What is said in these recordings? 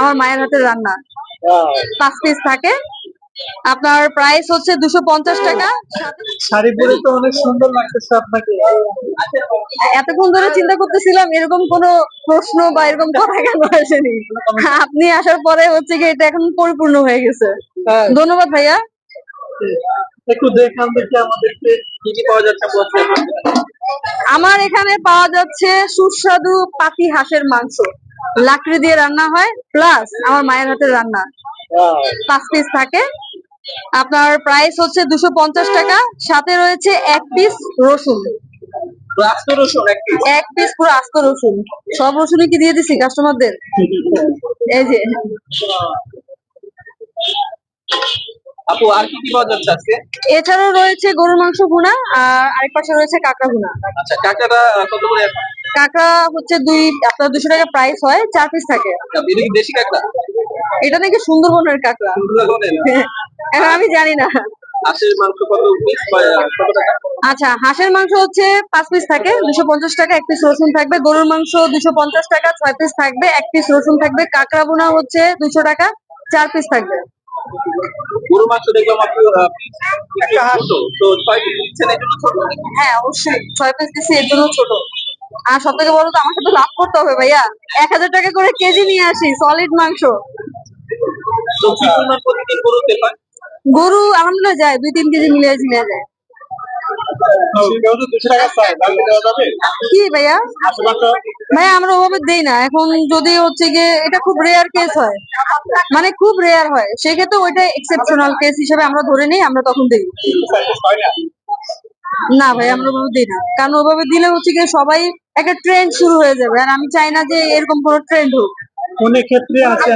আমার মায়ের হাতের রান্না। পাঁচ পিস থাকে। আপনার প্রাইস হচ্ছে দুশো পঞ্চাশ টাকা। শাড়ি পরে তো অনেক সুন্দর লাগতেছে আপনাকে। এতক্ষণ ধরে চিন্তা করতেছিলাম এরকম কোনো প্রশ্ন বা এরকম কথা কেন আসেনি। আপনি আসার পরে হচ্ছে কি এটা এখন পরিপূর্ণ হয়ে গেছে। হ্যাঁ, ধন্যবাদ ভাইয়া। একটু দেখান দেখি আমাদেরকে কি কি পাওয়া যাচ্ছে আমার এখানে পাওয়া যাচ্ছে সুস্বাদু পাতি হাঁসের মাংস। লাকড়ি দিয়ে রান্না হয় প্লাস আমার মায়ের হাতের রান্না। পাঁচ পিস থাকে। আপনার প্রাইস হচ্ছে দুশো পঞ্চাশ টাকা সাথে রয়েছে এক পিস রসুন। এক পিস পুরো আস্ত রসুন। সব রসুনই কি দিয়ে দিছি কাস্টমারদের এই যে। আপু আর কি কি পাওয়া যাচ্ছে আজকে এছাড়াও রয়েছে গরুর মাংস ভুনা আর আরেক পাশে রয়েছে কাঁকড়া ভুনা। আচ্ছা কাকাটা কত করে? কাঁকড়া হচ্ছে দুই আপনার দুশো টাকা প্রাইস হয় চার পিস থাকে। আচ্ছা, এটা দেশি কাঁকড়া? এটা নাকি সুন্দরবনের কাঁকড়া। এখন আমি জানি না। আচ্ছা হাঁসের মাংস হচ্ছে পাঁচ পিস থাকে দুশো পঞ্চাশ টাকা এক পিস রসুন থাকবে। গরুর মাংস দুশো পঞ্চাশ টাকা ছয় পিস থাকবে এক পিস রসুন থাকবে। কাঁকড়া বোনা হচ্ছে দুশো টাকা চার পিস থাকবে। গরু মাংস দেখলাম আপনি একটা হাঁস। তো তো ছয় পিস দিচ্ছেন এই জন্য ছোট? হ্যাঁ অবশ্যই। ছয় পিস দিচ্ছি এর জন্য ছোট। আর সব থেকে বড় তো আমাকে তো লাভ করতে হবে ভাইয়া। এক হাজার টাকা করে কেজি নিয়ে আসি সলিড মাংস। গরু আলহামদুলিল্লাহ যায় দুই তিন কেজি মিলিয়ে ঝিলিয়ে যায়। কি ভাইয়া? ভাইয়া আমরা ওভাবে দেই না এখন যদি হচ্ছে গিয়ে এটা খুব রেয়ার কেস হয় মানে খুব রেয়ার হয় সেক্ষেত্রে ওইটা এক্সেপশনাল কেস হিসেবে আমরা ধরে নিই আমরা তখন দিই। হয় না ভাই আমরা ওভাবে দিই না। কারণ ওভাবে দিলে হচ্ছে কি সবাই একটা ট্রেন্ড শুরু হয়ে যাবে। আর আমি চাই না যে এরকম কোনো ট্রেন্ড হোক। অনেক ক্ষেত্রে আছে।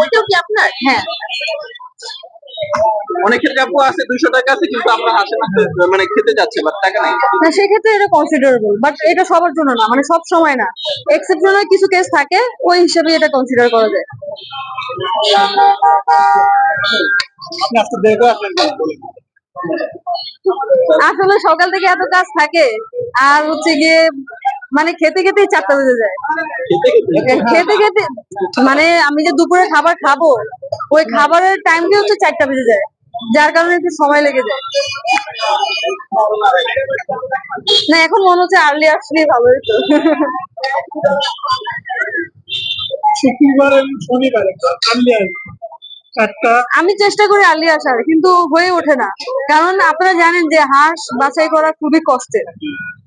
ওইটাও কি আপনার? হ্যাঁ। অনেক ক্ষেত্রে আছে দুইশো টাকা আছে কিন্তু আমরা মানে খেতে যাচ্ছি বাট টাকা নাই। না সেক্ষেত্রে এটা কনসিডারেবল বাট এটা সবার জন্য না মানে সব সময় না। এক্সেপশনাল কিছু কেস থাকে ওই হিসেবে এটা কনসিডার করা যায়। আপনি দেখো? আসলে সকাল থেকে এত কাজ থাকে আর হচ্ছে গিয়ে মানে খেতে খেতেই চারটা বেজে যায়। খেতে খেতে? মানে আমি যে দুপুরে খাবার খাব ওই খাবারের টাইমটি হচ্ছে চারটা বেজে যায় যার কারণে একটু সময় লেগে যায়। না এখন মনে হচ্ছে আর্লি আসলেই ভালো হতো শুক্রবার শনিবার চারটা আমি চেষ্টা করি আর্লি আসার কিন্তু হয়ে ওঠে না। কারণ আপনারা জানেন যে হাঁস বাছাই করা খুবই কষ্টের।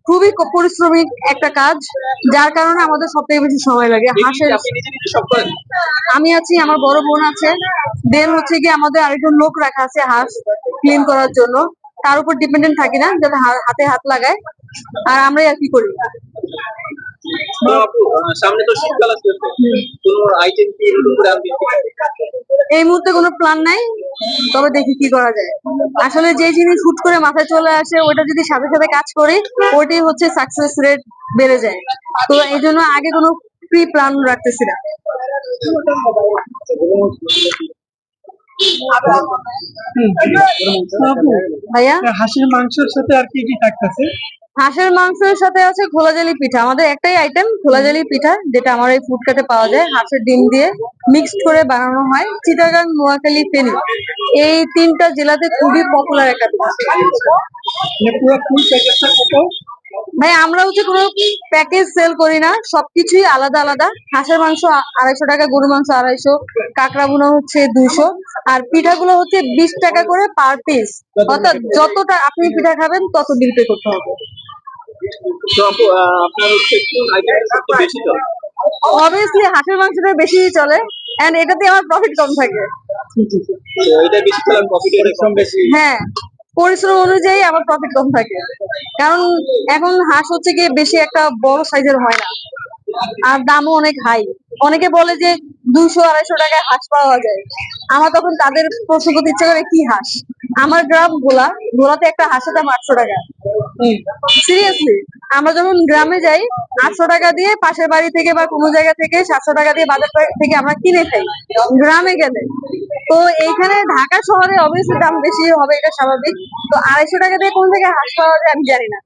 খুবই পরিশ্রমিক একটা কাজ যার কারণে আমাদের সব থেকে বেশি সময় লাগে। হাঁসের আমি আছি আমার বড় বোন আছে। দেন হচ্ছে কি আমাদের আরেকজন লোক রাখা আছে হাঁস ক্লিন করার জন্য। তার উপর ডিপেন্ডেন্ট থাকি না যাতে হাতে হাত লাগায়। আর আমরাই আর কি করি? সামনে তো শীতকাল আসছে কোনো আইটেম কি এই মুহূর্তে কোনো প্ল্যান নাই তবে দেখি কি করা যায়। আসলে যে জিনিস হুট করে মাথায় চলে আসে ওটা যদি সাথে সাথে কাজ করি ওইটাই হচ্ছে সাকসেস রেট বেড়ে যায়। তো এই জন্য আগে কোনো প্রি প্ল্যান রাখতেছি না। ভাইয়া? হাঁসের মাংসের সাথে আর কি কি থাকতেছে? হাঁসের মাংসের সাথে আছে খোলাজালি পিঠা। আমাদের একটাই আইটেম খোলাজালি পিঠা যেটা আমার এই ফুডকার্টে পাওয়া যায়। হাঁসের ডিম দিয়ে মিক্সড করে বানানো হয়। চিটাগাং নোয়াখালী ফেনী। এই তিনটা জেলাতে খুবই পপুলার একটা মানে ভাই আমরা হচ্ছে কোনো প্যাকেজ সেল করি না। সবকিছুই আলাদা আলাদা। হাঁসের মাংস আড়াইশো টাকা গরু মাংস আড়াইশো কাঁকড়া ভুনা হচ্ছে দুশো আর পিঠাগুলো হচ্ছে বিশ টাকা করে পার পিস অর্থাৎ যতটা আপনি পিঠা খাবেন তত বিল পে করতে হবে। তো আপনার হচ্ছে বেশি অবভিয়াসলি হাঁসের মাংসটা বেশি চলে এন্ড এটাতে আমার প্রফিট কম থাকে। এটা বেশি চলে প্রফিটের কম বেশি। হ্যাঁ পরিশ্রম অনুযায়ী আমার প্রফিট কম থাকে। কারণ এখন হাঁস হচ্ছে গিয়ে বেশি একটা বড় সাইজের হয় না আর দামও অনেক হাই অনেকে বলে যে দুশো আড়াইশো টাকায় হাঁস পাওয়া যায়। আমার তখন তাদের প্রশ্ন করতে ইচ্ছা করে কি হাঁস? আমার গ্রাম ভোলা। ভোলাতে একটা হাঁসের দাম আটশো টাকা। সিরিয়াসলি আমরা যখন গ্রামে যাই আটশো টাকা দিয়ে পাশের বাড়ি থেকে বা কোনো জায়গা থেকে সাতশো টাকা দিয়ে বাজার থেকে আমরা কিনে খাই গ্রামে গেলে। তো এইখানে ঢাকা শহরে অবভিয়াসলি দাম বেশি হবে এটা স্বাভাবিক। তো আড়াইশো টাকা দিয়ে কোন থেকে হাঁস পাওয়া যায় আমি জানি না।